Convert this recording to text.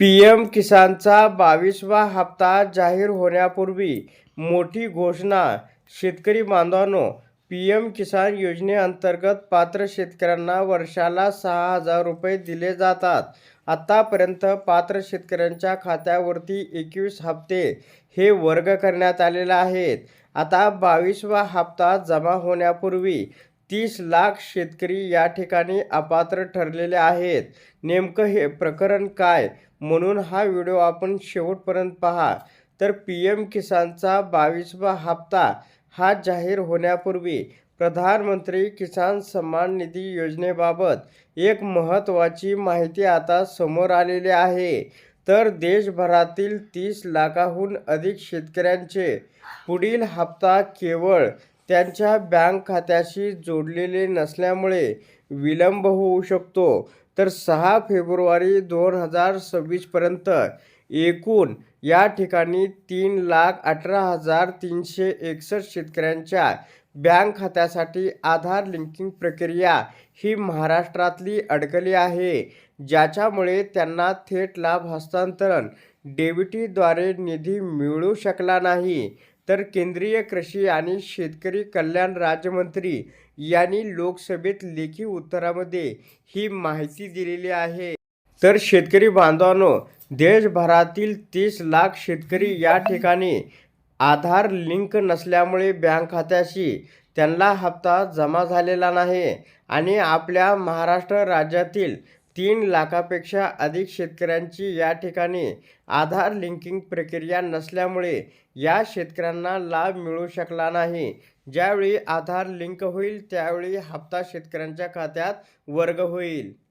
P M किसानचा बावीसवा हप्ता जाहीर होण्यापूर्वी मोठी घोषणा. शेतकरी बांधवांनो पी एम किसान योजनेअंतर्गत पात्र शेतकऱ्यांना वर्षाला सहा हजार रुपये दिले जातात. आत्तापर्यंत पात्र शेतकऱ्यांच्या खात्यावरती एकवीस हप्ते हे वर्ग करण्यात आलेले आहेत. आता बावीसवा हप्ता जमा होण्यापूर्वी तीस लाख शेतकरी या ठिकाणी अपात्र ठरलेले आहेत. नेमकं हे प्रकरण काय? म्हणून हा व्हिडिओ आपण शेवटपर्यंत पहा. तर पी एम किसानचा बावीसवा हप्ता हा जाहीर होण्यापूर्वी प्रधानमंत्री किसान सन्मान निधी योजनेबाबत एक महत्त्वाची माहिती आता समोर आलेली आहे. तर देशभरातील तीस लाखाहून अधिक शेतकऱ्यांचे पुढील हप्ता केवळ त्यांच्या बँक खात्याशी जोडलेले नसल्यामुळे विलंब होऊ शकतो. तर सहा फेब्रुवारी दोन हजार सव्वीसपर्यंत एकूण या ठिकाणी तीन लाख अठरा हजार तीनशे एकसष्ट शेतकऱ्यांच्या बँक खात्यासाठी आधार लिंकिंग प्रक्रिया ही महाराष्ट्रातली अडकली आहे ज्याच्यामुळे त्यांना थेट लाभ हस्तांतरण डेबिटीद्वारे निधी मिळू शकला नाही. तर केंद्रीय कृषी आणि शेतकरी कल्याण राज्यमंत्री यांनी लोकसभेत लेखी उत्तरामध्ये ही माहिती दिलेली आहे. तर शेतकरी बांधवांनो देशभरातील तीस लाख शेतकरी या ठिकाणी आधार लिंक नसल्यामुळे बँक खात्याशी त्यांना हप्ता जमा झालेला नाही आणि आपल्या महाराष्ट्र राज्यातील तीन लाखापेक्षा अधिक शेतकऱ्यांची या ठिकाणी आधार लिंकिंग प्रक्रिया नसल्यामुळे या शेतकऱ्यांना लाभ मिळू शकला नाही. ज्यावेळी आधार लिंक होईल त्यावेळी हप्ता शेतकऱ्यांच्या खात्यात वर्ग होईल.